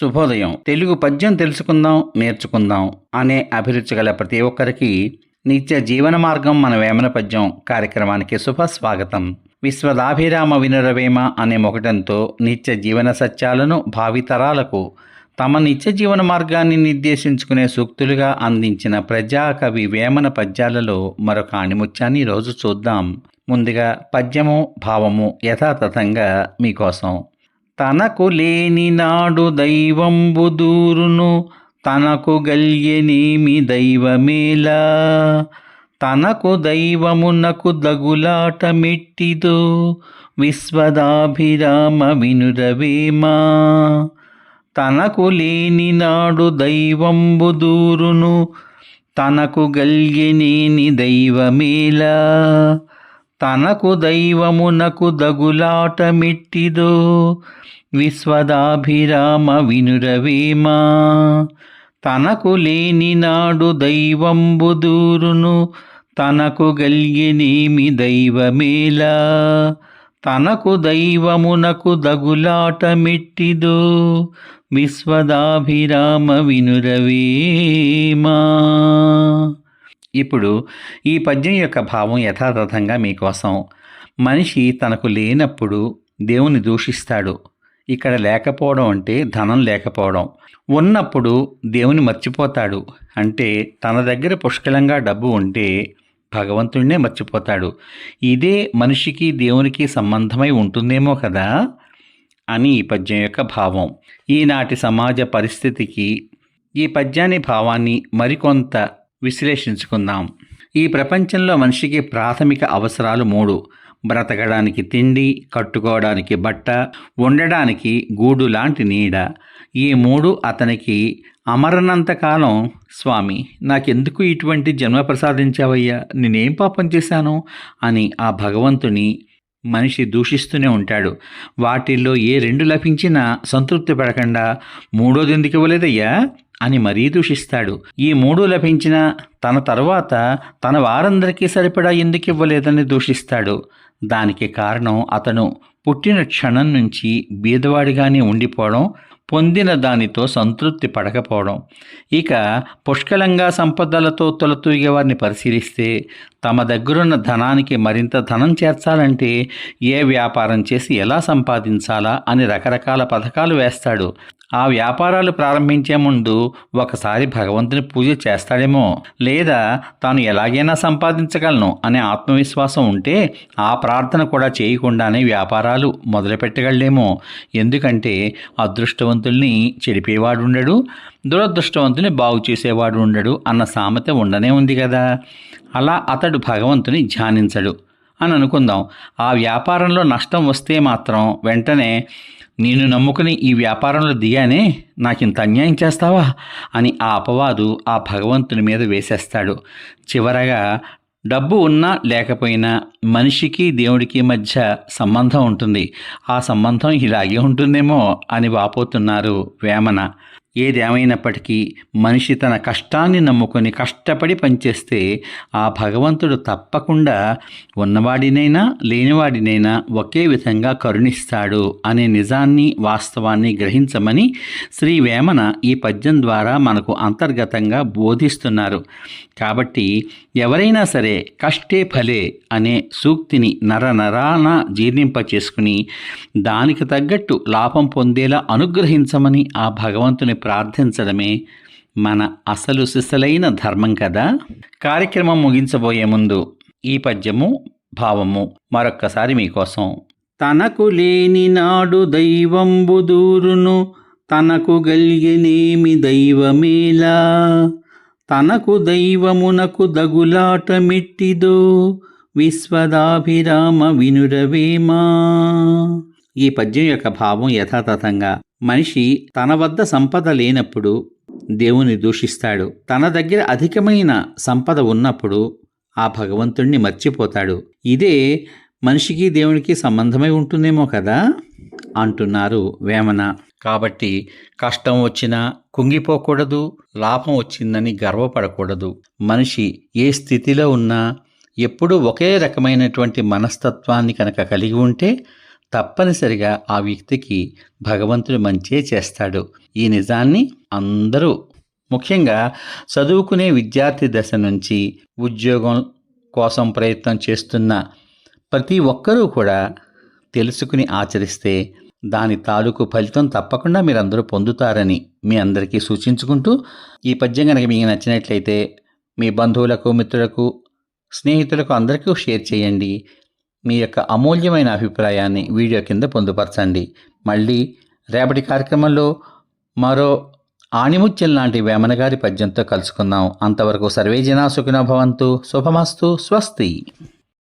శుభోదయం. తెలుగు పద్యం తెలుసుకుందాం నేర్చుకుందాం అనే అభిరుచి గల ప్రతి ఒక్కరికి నిత్య జీవన మార్గం మన వేమన పద్యం కార్యక్రమానికి శుభ స్వాగతం. విశ్వదాభిరామ వినురవేమ అనే మొకటంతో నిత్య జీవన సత్యాలను భావితరాలకు తమ నిత్య జీవన మార్గాన్ని నిర్దేశించుకునే సూక్తులుగా అందించిన ప్రజాకవి వేమన పద్యాలలో మరొక ఆణిముత్యాన్ని ఈరోజు చూద్దాం. ముందుగా పద్యము భావము యథాతథంగా మీకోసం తనకు లేని నాడు దైవంబు దూరును తనకు గల్యనేమి దైవమేలా. తనకు దైవమునకు దగులాట మెట్టిదో విశ్వదాభిరామ వినురవేమా. తనకు లేని నాడు దైవంబు దూరును తనకు గల్యనేని దైవమేలా. తనకు దైవమునకు దగులాట మెట్టిదో విశ్వదాభిరామ వినురవేమా? తనకు లేని నాడు దైవంబు దూరును తనకు గల్గినేమి దైవమేలా? తనకు దైవమునకు దగులాట మెట్టిదో విశ్వదాభిరామ వినురవేమా? ఇప్పుడు ఈ పద్యం యొక్క భావం యథాతథంగా మీకోసం మనిషి తనకు లేనప్పుడు దేవుని దూషిస్తాడు. ఇక్కడ లేకపోవడం అంటే ధనం లేకపోవడం. ఉన్నప్పుడు దేవుని మర్చిపోతాడు. అంటే తన దగ్గర పుష్కలంగా డబ్బు ఉంటే భగవంతుడినే మర్చిపోతాడు. ఇదే మనిషికి దేవునికి సంబంధమై ఉంటుందేమో కదా? అని ఈ పద్యం యొక్క భావం. ఈనాటి సమాజ పరిస్థితికి ఈ పద్యాన్ని భావాన్ని మరికొంత విశ్లేషించుకుందాం. ఈ ప్రపంచంలో మనిషికి ప్రాథమిక అవసరాలు మూడు. బ్రతకడానికి తిండి కట్టుకోవడానికి బట్ట ఉండడానికి గూడు లాంటి నీడ. ఈ మూడు అతనికి అమరనంతకాలం స్వామి నాకెందుకు ఇటువంటి జన్మ ప్రసాదించావయ్యా? నేనేం పాపం చేశాను? అని ఆ భగవంతుని మనిషి దూషిస్తూనే ఉంటాడు. వాటిల్లో ఏ రెండు లభించినా సంతృప్తి పడకుండా మూడోది ఎందుకు ఇవ్వలేదయ్యా? అని మరీ దూషిస్తాడు. ఈ మూడు లభించిన తన తరువాత తన వారందరికీ సరిపడా ఎందుకు ఇవ్వలేదని దూషిస్తాడు. దానికి కారణం అతను పుట్టిన క్షణం నుంచి బీదవాడిగానే ఉండిపోవడం పొందిన దానితో సంతృప్తి పడకపోవడం. ఇక పుష్కలంగా సంపదలతో తొలతూగే వారిని పరిశీలిస్తే తమ దగ్గరున్న ధనానికి మరింత ధనం చేర్చాలంటే ఏ వ్యాపారం చేసి ఎలా సంపాదించాలా అని రకరకాల పథకాలు వేస్తాడు. ఆ వ్యాపారాలు ప్రారంభించే ముందు ఒకసారి భగవంతుని పూజ చేస్తాడేమో. లేదా తాను ఎలాగైనా సంపాదించగలను అనే ఆత్మవిశ్వాసం ఉంటే ఆ ప్రార్థన కూడా చేయకుండానే వ్యాపారాలు మొదలుపెట్టగలడేమో. ఎందుకంటే అదృష్టవంతుల్ని చెడిపేవాడు ఉండడు దురదృష్టవంతుని బాగు చేసేవాడు ఉండడు అన్న సామెత ఉండనే ఉంది కదా. అలా అతడు భగవంతుని ధ్యానించడు. అని అనుకుందాం. ఆ వ్యాపారంలో నష్టం వస్తే మాత్రం వెంటనే నేను నమ్ముకుని ఈ వ్యాపారంలో దిగానే నాకు ఇంత అన్యాయం చేస్తావా? అని ఆ అపవాదు ఆ భగవంతుని మీద వేసేస్తాడు. చివరగా డబ్బు ఉన్నా లేకపోయినా మనిషికి దేవుడికి మధ్య సంబంధం ఉంటుంది. ఆ సంబంధం ఇలాగే ఉంటుందేమో అని వాపోతున్నారు వేమన. ఏదేమైనప్పటికీ మనిషి తన కష్టాన్ని నమ్ముకొని కష్టపడి పనిచేస్తే ఆ భగవంతుడు తప్పకుండా ఉన్నవాడినైనా లేనివాడినైనా ఒకే విధంగా కరుణిస్తాడు అనే నిజాన్ని వాస్తవాన్ని గ్రహించమని శ్రీ వేమన ఈ పద్యం ద్వారా మనకు అంతర్గతంగా బోధిస్తున్నారు. కాబట్టి ఎవరైనా సరే కష్టే ఫలే అనే సూక్తిని నర నరాన జీర్ణింప చేసుకుని దానికి తగ్గట్టు లాభం పొందేలా అనుగ్రహించమని ఆ భగవంతుని ప్రార్థించడమే మన అసలు సిసలైన ధర్మం కదా? కార్యక్రమం ముగించబోయే ముందు ఈ పద్యము భావము మరొక్కసారి మీకోసం. తనకు లేని నాడు దైవంబు దూరును తనకు గలిగినేమి దైవమేలా? తనకు దైవమునకు దగులాట మెట్టిదో విశ్వదాభిరామ వినురవేమా ఈ పద్యం యొక్క భావం యథాతథంగా మనిషి తన వద్ద సంపద లేనప్పుడు దేవుని దూషిస్తాడు. తన దగ్గర అధికమైన సంపద ఉన్నప్పుడు ఆ భగవంతుణ్ణి మర్చిపోతాడు. ఇదే మనిషికి దేవునికి సంబంధమై ఉంటుందేమో కదా? అంటున్నారు వేమన. కాబట్టి కష్టం వచ్చినా కుంగిపోకూడదు లాభం వచ్చిందని గర్వపడకూడదు. మనిషి ఏ స్థితిలో ఉన్నా ఎప్పుడూ ఒకే రకమైనటువంటి మనస్తత్వాన్ని కనుక కలిగి ఉంటే తప్పనిసరిగా ఆ వ్యక్తికి భగవంతుడు మంచే చేస్తాడు. ఈ నిజాన్ని అందరూ ముఖ్యంగా చదువుకునే విద్యార్థి దశ నుంచి ఉద్యోగం కోసం ప్రయత్నం చేస్తున్న ప్రతి ఒక్కరూ కూడా తెలుసుకుని ఆచరిస్తే దాని తాలూకు ఫలితం తప్పకుండా మీరందరూ పొందుతారని మీ అందరికీ సూచించుకుంటూ ఈ పద్యం కనుక మీకు నచ్చినట్లయితే మీ బంధువులకు మిత్రులకు స్నేహితులకు అందరికీ షేర్ చేయండి. మీ యొక్క అమూల్యమైన అభిప్రాయాన్ని వీడియో కింద పొందుపరచండి. మళ్ళీ రేపటి కార్యక్రమంలో మరో ఆణిముత్యం లాంటి వేమనగారి పద్యంతో కలుసుకుందాం. అంతవరకు సర్వే జనా భవంతు. శుభమస్తు. స్వస్తి.